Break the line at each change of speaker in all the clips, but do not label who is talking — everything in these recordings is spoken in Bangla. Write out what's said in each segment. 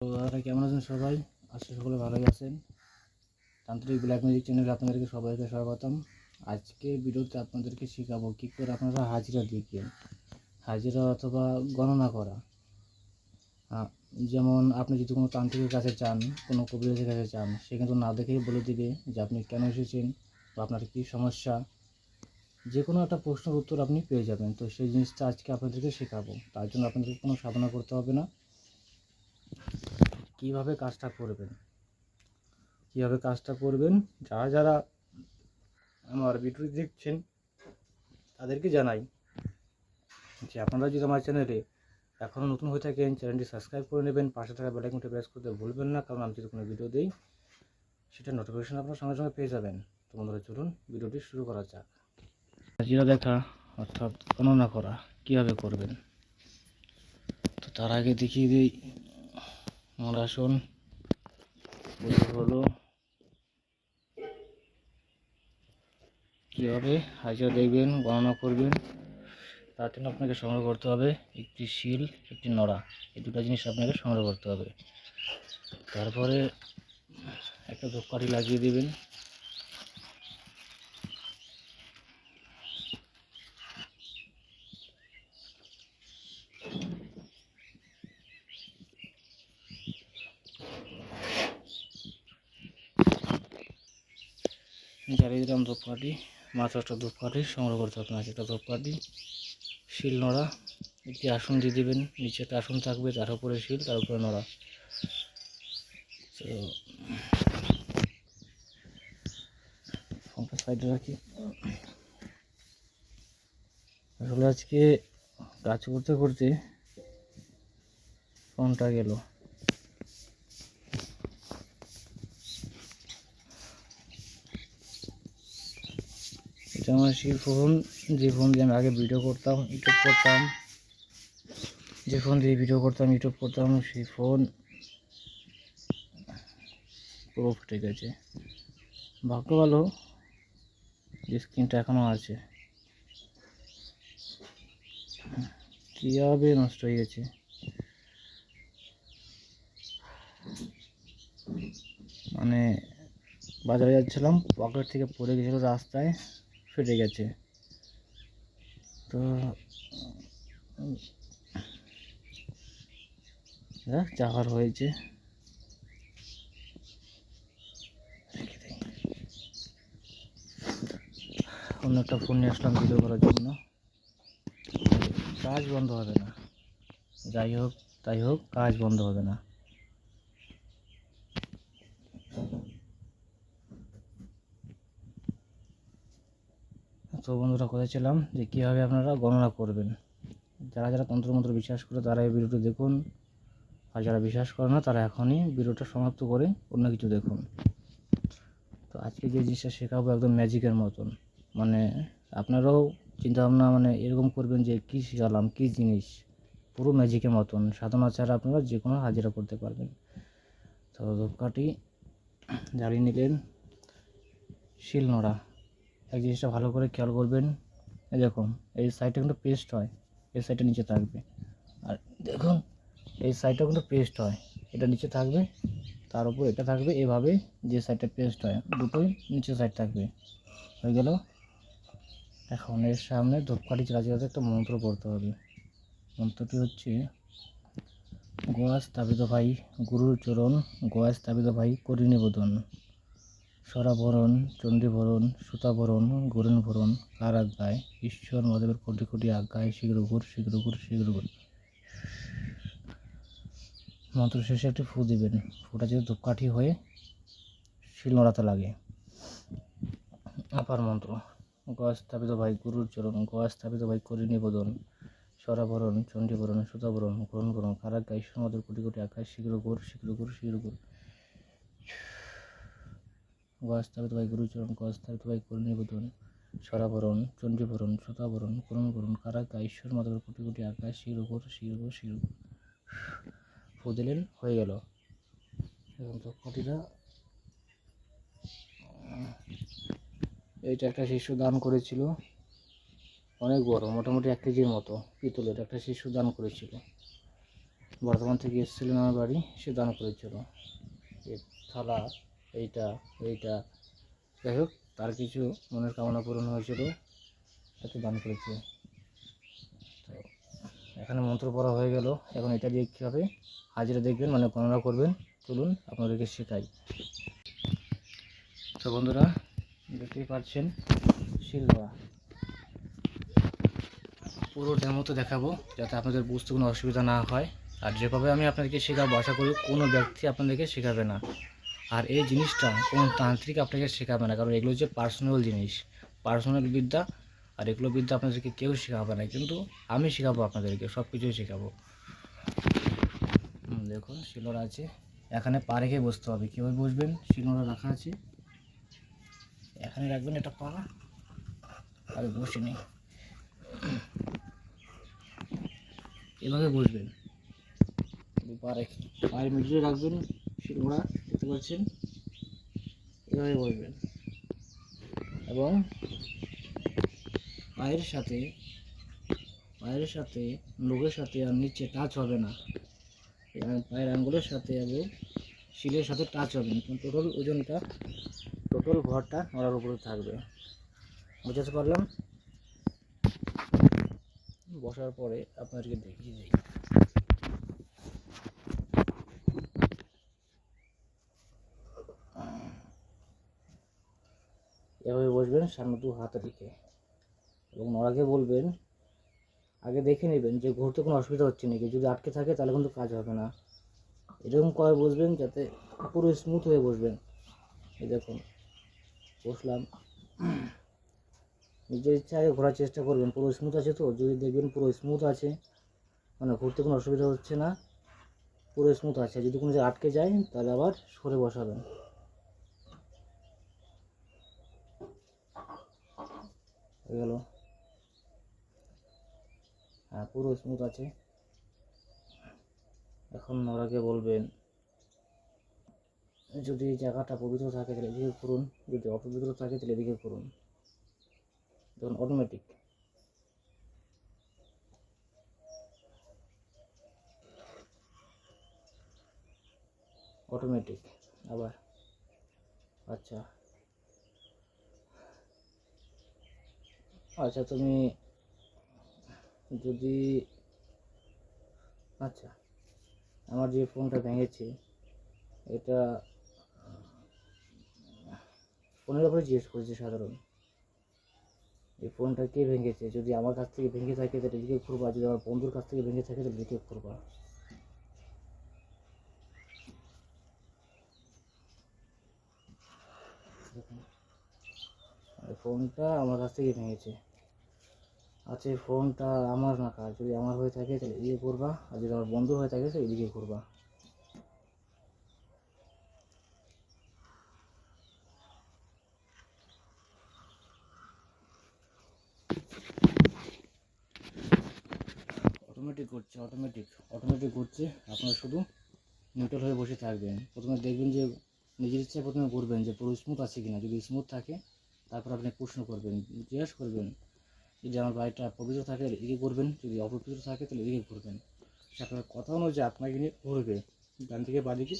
তো দাদারা কেমন আছেন সবাই? আজকে সকলে ভালোই আছেন। তান্ত্রিক ব্ল্যাক ম্যাজিক চ্যানেলে আপনাদেরকে সবাইকে স্বাগতম। আজকে ভিডিওতে আপনাদেরকে শেখাবো কী করে আপনারা হাজিরা দিবেন হাজিরা অথবা গণনা করা। যেমন আপনি যদি কোনো তান্ত্রিকের কাছে চান, কোনো কবিরাজের কাছে চান, সে কিন্তু না দেখেই বলে দিবে যে আপনি কেন এসেছেন বা আপনার কী সমস্যা। যে কোনো একটা প্রশ্নের উত্তর আপনি পেয়ে যাবেন। তো সেই জিনিসটা আজকে আপনাদেরকে শেখাবো। তার জন্য আপনাদেরকে কোনো সাধনা করতে হবে না। কীভাবে কাজটা করবেন? কীভাবে কাজটা করবেন? যারা যারা আমার ভিডিও দেখছেন, তাদেরকে জানাই যে আপনারা যদি আমার চ্যানেলে এখনও নতুন হয়ে থাকেন, চ্যানেলটি সাবস্ক্রাইব করে নেবেন, পাশে থাকা বেলাইকনটি প্রেস করতে ভুলবেন না, কারণ আমি যদি কোনো ভিডিও দিই, সেটা নোটিফিকেশান আপনার সঙ্গে সঙ্গে পেয়ে যাবেন। তো বন্ধুরা, চলুন ভিডিওটি শুরু করা যাক। হাজিরা দেখা, অর্থাৎ গণনা করা, কীভাবে করবেন? তো তার আগে দেখিয়ে দিই আমার আসন। হলো কীভাবে হাজার দেখবেন গণনা করবেন। তার জন্য আপনাকে সংগ্রহ করতে হবে একটি শিল একটি নড়া। এই দুটো জিনিস আপনাকে সংগ্রহ করতে হবে। তারপরে একটা ধূপকাঠি লাগিয়ে দেবেন। জ্বালিয়ে দিলাম ধূপকাঠি মাত্র একটা ধূপকাঠি সংগ্রহ করতে হবে আপনাকে একটা ধূপকাঠি, শিল নড়া, একটি আসন দিয়ে দেবেন, নিচে একটা আসন থাকবে, তার উপরে শিল, তার উপরে নড়া। তো সাইডে রাখি। আসলে আজকে কাজ করতে করতে ফোনটা গেল। এটা আমার সেই ফোন যে ফোন দিয়ে আমি আগে ভিডিও করতাম ইউটিউব করতাম। যে ফোন দিয়ে ভিডিও করতাম ইউটিউব করতাম সেই ফোন পুরো ফেটে গেছে। ভাগ্য ভালো, যে স্ক্রিনটা এখনও আছে। কীভাবে নষ্ট হয়ে গেছে। মানে বাজারে যাচ্ছিলাম পকেট থেকে পড়ে গেছিল রাস্তায়। ফেটে গেছে। তো চাকার হয়েছে। অন্য একটা ফোন নিয়ে আসলাম ভিডিও করার জন্য। কাজ বন্ধ হবে না। যাই হোক, তাই হোক, কাজ বন্ধ হবে না। তো বন্ধুরা কোথায় ছিলাম যে কীভাবে আপনারা গণনা করবেন। যারা যারা তন্ত্রমন্ত্র বিশ্বাস করে তারা এই ভিডিওটি দেখুন। আর যারা বিশ্বাস করে না, তারা এখনই ভিডিওটা সমাপ্ত করে অন্য কিছু দেখুন। তো আজকে যে জিনিসটা শেখাবো একদম ম্যাজিকের মতন। মানে আপনারাও চিন্তাভাবনা মানে এরকম করবেন যে কী শেখালাম, কী জিনিস, পুরো ম্যাজিকের মতন। সাধনা ছাড়া আপনারা যে কোনো হাজিরা করতে পারবেন। তো ধূপকাঠি জ্বালিয়ে নিলেন শিল নোড়া এক জিনিসটা ভালো করে খেয়াল করবেন। দেখুন, এই সাইডটা কিন্তু পেস্ট হয়, এই সাইডটা নিচে থাকবে। আর দেখুন, এই সাইডটা কিন্তু পেস্ট হয়, এটা নিচে থাকবে, তার উপর এটা থাকবে, এভাবে যে সাইডটা পেস্ট হয়, দুটোই নিচে সাইড থাকবে। হয়ে গেল। এখন এর সামনে ধূপকাঠি চালা চালাতে একটা মন্ত্র পড়তে হবে। মন্ত্রটি হচ্ছে, গোয়া স্থাপিত ভাই, গুরুর চরণ গোয়া স্থাপিত ভাই, করি নিবেদন। সরাভরণ চণ্ডীভরণ সুতাভরণ গরুণ ভরণ কার আজ্ঞায় ঈশ্বর মহাদেবের কোটি কোটি আজ্ঞায়, শীঘ্র ঘুর শীঘ্র ঘুর শীঘ্র ঘুর মন্ত্র শেষে একটি ফু দিবেন। ফুটা যদি ধূপকাঠি হয়ে শিল নড়াতে লাগে। আপার মন্ত্র গয়া স্থাপিত ভাই গুরুর চরণ গয়া স্থাপিত ভাই করি নিবেদন। সরাভরণ চণ্ডীভরণ সুতাভরণ গ্রহণ করুন কারাজ্ঞা ঈশ্বর মহাদেবের কোটি কোটি আজ্ঞায়, শীঘ্র ঘুর শীঘ্র ঘুর শীঘ্র ঘুর গস্থাপিত ভাই গুরুচরণ গস্থাপিত ভাই করুণ নিবেদন সরাবরণ চণ্ডীবরণ সুতাবরণ করুণ করুণ কারাকা ঈশ্বর মাধবের কোটি কোটি আকাশ শিরোগর শিরোগর শিরোগর ফু দিলেন, হয়ে গেল। এখন তো এইটা একটা শিশু দান করেছিল। অনেক বড়, মোটামুটি এক কেজির মতো পিতলের একটা শিশু দান করেছিল। বর্ধমান থেকে এসেছিলেন আমার বাড়ি, সে দান করেছিল। থালা এইটা এইটা। যাই হোক, তার কিছু মনের কামনা পূরণ হয়েছিল এত দান করেছে। তো, এখানে মন্ত্র পড়া হয়ে গেল। এখন এটা দিয়ে কী হবে হাজিরা দেখবেন মানে গণনা করবেন, চলুন আপনাদেরকে শেখাই। তো বন্ধুরা, দেখতেই পাচ্ছেন শিলবা পুরো ডেমো তো দেখাবো, যাতে আপনাদের বুঝতে কোনো অসুবিধা না হয়। আর যেভাবে আমি আপনাদেরকে শেখাবো, আশা করি কোনো ব্যক্তি আপনাদেরকে শেখাবে না। আর এই জিনিসটা কোনো তান্ত্রিক আপনাকে শেখাবে না, কারণ এগুলো হচ্ছে পার্সোনাল জিনিস। পার্সোনাল বিদ্যা আর এগুলো বিদ্যা আপনাদেরকে কেউ শেখাবে না, কিন্তু আমি শেখাবো আপনাদেরকে সব কিছুই শেখাবো দেখুন শিলরা আছে। এখানে পা রেখে বসতে হবে। কীভাবে বসবেন? শিলনোড়া রাখা আছে। এখানে রাখবেন এটা পা। আর বসে নেই। এভাবে বসবেন। পা রেখে। পায়ের মিডিলে রাখবেন শিলনোড়া। দেখতে পাচ্ছেন এভাবে বসবেন এবং পায়ের সাথে পায়ের সাথে নখের সাথে আর নিচে টাচ হবে না। পায়ের আঙ্গুলের সাথে এবং শিলের সাথে টাচ হবে না। টোটাল ওজনটা টোটাল ভরটা নড়ার উপরে থাকবে। বুঝতে পারলাম বসার পরে আপনাদেরকে দেখিয়ে দিই। এভাবে সামনে দু হাতে রেখে। এবং নড়াকে বলবেন, আগে দেখে নেবেন যে ঘুরতে কোনো অসুবিধা হচ্ছে নাকি। যদি আটকে থাকে, তাহলে কিন্তু কাজ হবে না। এরকম করে বসবেন যাতে পুরো স্মুথ হয়ে বসবেন। এই দেখুন, বসলাম। নিজের ইচ্ছা আগে ঘোরার চেষ্টা করবেন। পুরো স্মুথ আছে তো? যদি দেখবেন পুরো স্মুথ আছে মানে ঘুরতে কোনো অসুবিধা হচ্ছে না, পুরো স্মুথ আছে। যদি কোনো আটকে যায়, তাহলে আবার সরে বসাবেন হয়ে গেল। হ্যাঁ পুরো স্মুথ আছে। এখন ওরাকে বলবেন, যদি জায়গাটা পবিত্র থাকে তাহলে এদিকে করুন যদি অপবিত্র থাকে তাহলে এদিকে করুন দেখুন অটোমেটিক অটোমেটিক আবার। আচ্ছা। আচ্ছা তুমি যদি আচ্ছা আমার যে ফোনটা ভেঙেছে, এটা ফোনের ব্যাপারে জিজ্ঞেস করেছে সাধারণ। এই ফোনটা কে ভেঙেছে? যদি আমার কাছ থেকে ভেঙে থাকে, তাহলে এদিকে করবা যদি আমার বন্ধুর কাছ থেকে ভেঙে থাকে, তাহলে এদিকে করবা ফোনটা আমার কাছ থেকে ভেঙেছে। আচ্ছা এই ফোনটা আমার না, কাজ যদি আমার হয়ে থাকে, তাহলে এদিকে করবা, আর যদি আমার বন্ধু হয়ে থাকে, তাহলে এদিকে করবা। অটোমেটিক করছে অটোমেটিক অটোমেটিক করছে, আপনারা শুধু নিউট্রাল হয়ে বসে থাকবেন। প্রথমে দেখবেন যে নিজের ইচ্ছায় প্রথমে করবেন যে পুরো স্মুথ আছে কিনা। যদি স্মুথ থাকে, তারপর আপনি প্রশ্ন করবেন, জিজ্ঞাসা করবেন যদি আমার বাড়িটা পবিত্র থাকে, তাহলে এদিকে ঘুরবেন। যদি অপবিত্র থাকে, তাহলে এদিকে ঘুরবেন। আপনার কথা অনুযায়ী আপনাকে নিয়ে ঘুরবে। ডান থেকে বাদিকে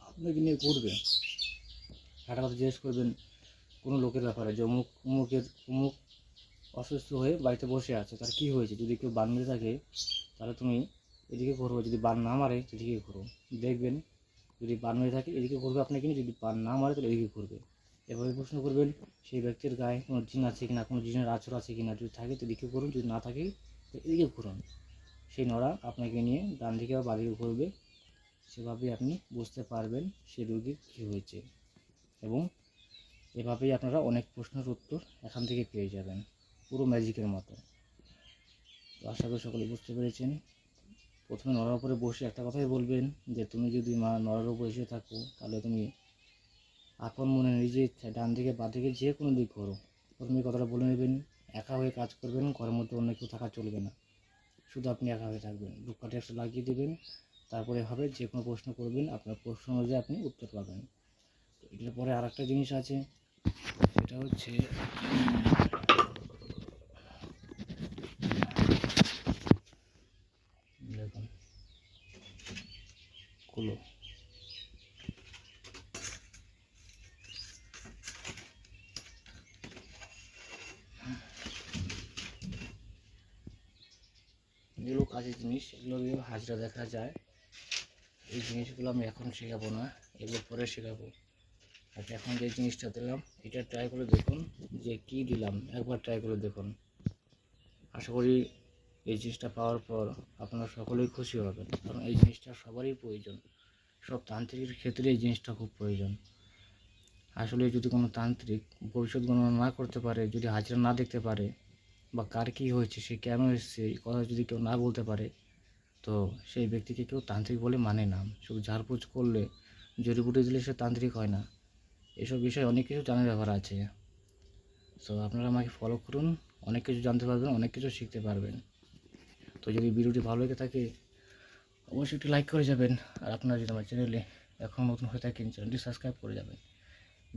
আপনাকে নিয়ে ঘুরবে। একটা কথা জিজ্ঞেস করবেন, কোনো লোকের ব্যাপারে? যে অমুক, অমুকের, অমুক অসুস্থ হয়ে বাড়িতে বসে আছে, তার কী হয়েছে? যদি কেউ বান মেরে থাকে, তাহলে তুমি এদিকে ঘুরবে। যদি বান না মারে, সেদিকে ঘুরো। দেখবেন, যদি বান মেরে থাকে, এদিকে ঘুরবে আপনাকে নিয়ে। যদি বান না মারে, তাহলে এদিকে ঘুরবে। এভাবে প্রশ্ন করবেন, সেই ব্যক্তির গায়ে কোনো জিন আছে কিনা, কোনো জিনের আচর আছে কিনা, যদি থাকে তো এদিকে করুন যদি না থাকে তো এদিকে ঘুরুন। সেই নড়া আপনাকে নিয়ে ডান দিকে বা বাদিকে ঘুরবে, সেভাবেই আপনি বুঝতে পারবেন সেই রোগীর কী হয়েছে এবং এভাবেই আপনারা অনেক প্রশ্নের উত্তর এখান থেকে পেয়ে যাবেন, পুরো ম্যাজিকের মতো। তো আশা করি সকলে বুঝতে পেরেছেন। প্রথমে নড়ার উপরে বসে একটা কথাই বলবেন যে, তুমি যদি মা নড়ার উপরে এসে থাকো, তাহলে তুমি আপন মনে নিজের ইচ্ছা ডান দিকে বা দিকে যে কোনো দিক করো। প্রথমে কথাটা বলে নেবেন, একা হয়ে কাজ করবেন, ঘরের মধ্যে অন্য কেউ থাকা চলবে না। শুধু আপনি একা হয়ে থাকবেন। ধূপকাঠি একটা লাগিয়ে দেবেন, তারপরে হবে যে কোনো প্রশ্ন করবেন, আপনার প্রশ্ন অনুযায়ী আপনি উত্তর পাবেন। এটার পরে আর একটা জিনিস আছে, সেটা হচ্ছে দেখুন বাজে জিনিস, এগুলো দিয়ে হাজরা দেখা যায়। এই জিনিসগুলো আমি এখন শেখাবো না, এগুলো পরে শেখাবো। আর এখন যে জিনিসটা দিলাম, এটা ট্রাই করে দেখুন যে কি দিলাম, একবার ট্রাই করে দেখুন। আশা করি এই জিনিসটা পাওয়ার পর আপনারা সকলেই খুশি হবেন, কারণ এই জিনিসটা সবারই প্রয়োজন। সব তান্ত্রিকের ক্ষেত্রে এই জিনিসটা খুব প্রয়োজন। আসলে যদি কোনো তান্ত্রিক ভবিষ্যৎ গণনা না করতে পারে, যদি হাজিরা না দেখতে পারে বা কার কী হয়েছে, সে কেন এসেছে, এই কথা যদি কেউ না বলতে পারে, তো সেই ব্যক্তিকে কেউ তান্ত্রিক বলে মানে না। শুধু ঝাড়পুছ করলে জড়িবুটি দিলে সে তান্ত্রিক হয় না। এসব বিষয়ে অনেক কিছু জানার ব্যাপার আছে। তো আপনারা আমাকে ফলো করুন, অনেক কিছু জানতে পারবেন, অনেক কিছু শিখতে পারবেন। তো যদি ভিডিওটি ভালো লেগে থাকে, অবশ্যই একটি লাইক করে যাবেন। আর আপনারা যদি আমার চ্যানেলে এখন নতুন হয়ে থাকেন চ্যানেলটি সাবস্ক্রাইব করে যাবেন।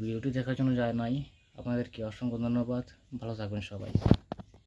ভিডিওটি দেখার জন্য যায় নাই। আপনাদেরকে অসংখ্য ধন্যবাদ। ভালো থাকবেন সবাই।